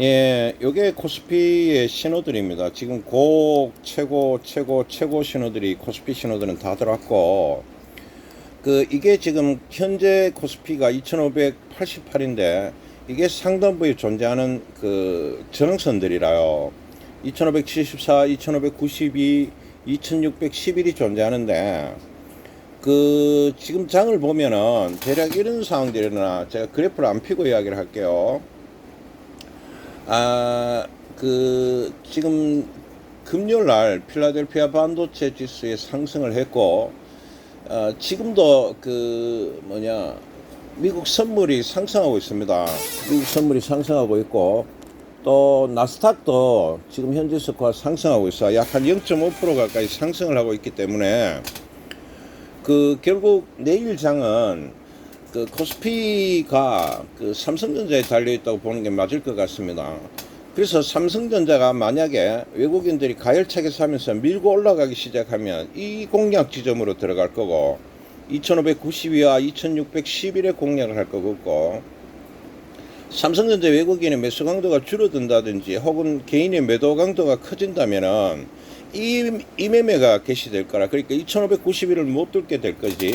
예, 요게 코스피의 신호들입니다. 지금 고 최고 최고 최고 신호들이 코스피 신호들은 다 들어왔고 그 이게 지금 현재 코스피가 2588인데 이게 상단부에 존재하는 그 전응선들이라요. 2574, 2592, 2611이 존재하는데 그 지금 장을 보면은 대략 이런 상황들이나 제가 그래프를 안 피고 이야기를 할게요. 아, 그 지금 금요일 날 필라델피아 반도체 지수의 상승을 했고 어, 지금도 그 뭐냐 미국 선물이 상승하고 있습니다. 미국 선물이 상승하고 있고 또 나스닥도 지금 현재 스코어 상승하고 있어. 약 한 0.5% 가까이 상승을 하고 있기 때문에 그 결국 내일 장은 그 코스피가 그 삼성전자에 달려 있다고 보는 게 맞을 것 같습니다. 그래서 삼성전자가 만약에 외국인들이 가열차게 사면서 밀고 올라가기 시작하면 이 공략 지점으로 들어갈 거고 2592와 2611의 공략을 할 거고 삼성전자 외국인의 매수 강도가 줄어든다든지 혹은 개인의 매도 강도가 커진다면은 이, 이 매매가 개시될 거라 그러니까 2591을 못 뚫게 될 거지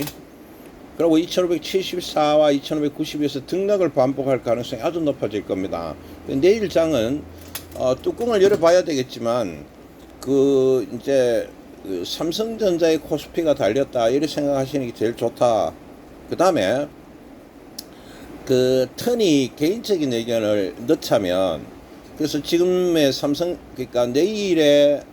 그리고 2574와 2592에서 등락을 반복할 가능성이 아주 높아질 겁니다. 내일 장은 어, 뚜껑을 열어봐야 되겠지만 그 이제 그 삼성전자의 코스피가 달렸다 이렇게 생각하시는 게 제일 좋다. 그 다음에 그 턴이 개인적인 의견을 넣자면 그래서 지금의 삼성 그러니까 내일의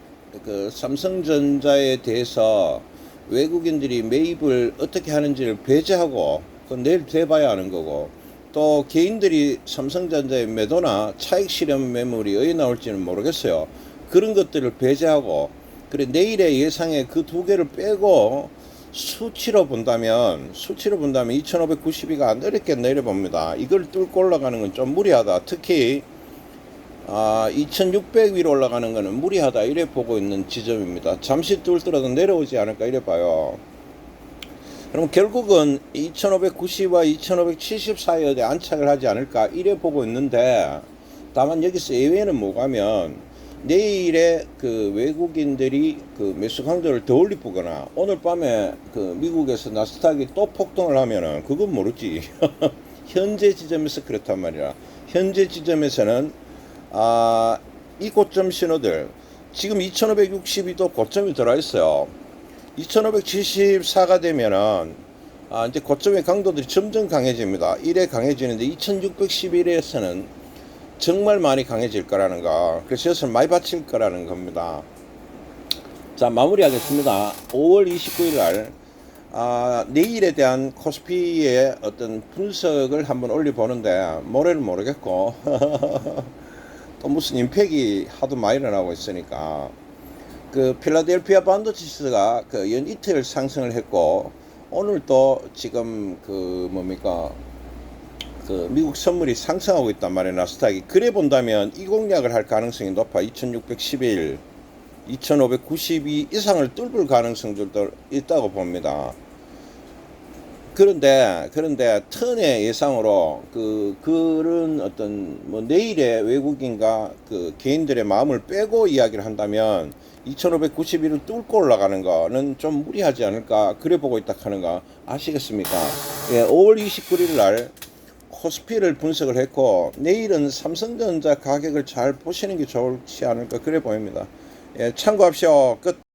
그 삼성전자에 대해서 외국인들이 매입을 어떻게 하는지를 배제하고 그건 내일 돼봐야 하는 거고 또 개인들이 삼성전자의 매도나 차익 실현 매물이 어디 나올지는 모르겠어요. 그런 것들을 배제하고 그래 내일의 예상에 그 두 개를 빼고 수치로 본다면 수치로 본다면 2592가 어렵게 내려봅니다. 이걸 뚫고 올라가는 건 좀 무리하다. 특히 아, 2600 위로 올라가는 거는 무리하다 이래 보고 있는 지점입니다. 잠시 뚫더라도 내려오지 않을까 이래 봐요. 그럼 결국은 2590와 2570 사이에 안착을 하지 않을까 이래 보고 있는데 다만 여기서 예외는 뭐가면 내일에 그 외국인들이 그 매수 강도를 더 올리거나 오늘 밤에 그 미국에서 나스닥이 또 폭등을 하면은 그건 모르지. 현재 지점에서 그렇단 말이야. 현재 지점에서는 아, 이 고점 신호들 지금 2562도 고점이 들어 있어요. 2574가 되면은 아, 이제 고점의 강도들이 점점 강해집니다. 1에 강해지는데 2611에서는 정말 많이 강해질 거라는 거. 그래서 이것을 많이 바칠 거라는 겁니다. 자, 마무리하겠습니다. 5월 29일 날 아, 내일에 대한 코스피의 어떤 분석을 한번 올려보는데 모레는 모르겠고 또 무슨 임팩이 하도 많이 일어나고 있으니까. 그 필라델피아 반도체스가 그 연 이틀 상승을 했고 오늘 또 지금 그 뭡니까? 그 미국 선물이 상승하고 있단 말이에요 나스닥이. 그래 본다면 이 공략을 할 가능성이 높아. 2611 2592 이상을 뚫을 가능성들도 있다고 봅니다 그런데 그런데 턴의 예상으로 그 그런 어떤 뭐 내일의 외국인과 그 개인들의 마음을 빼고 이야기를 한다면 2591을 뚫고 올라가는 거는 좀 무리하지 않을까 그래 보고 있다 하는 거 아시겠습니까? 예, 5월 29일 날 코스피를 분석을 했고 내일은 삼성전자 가격을 잘 보시는 게 좋지 않을까 그래 보입니다. 예, 참고합시오. 끝.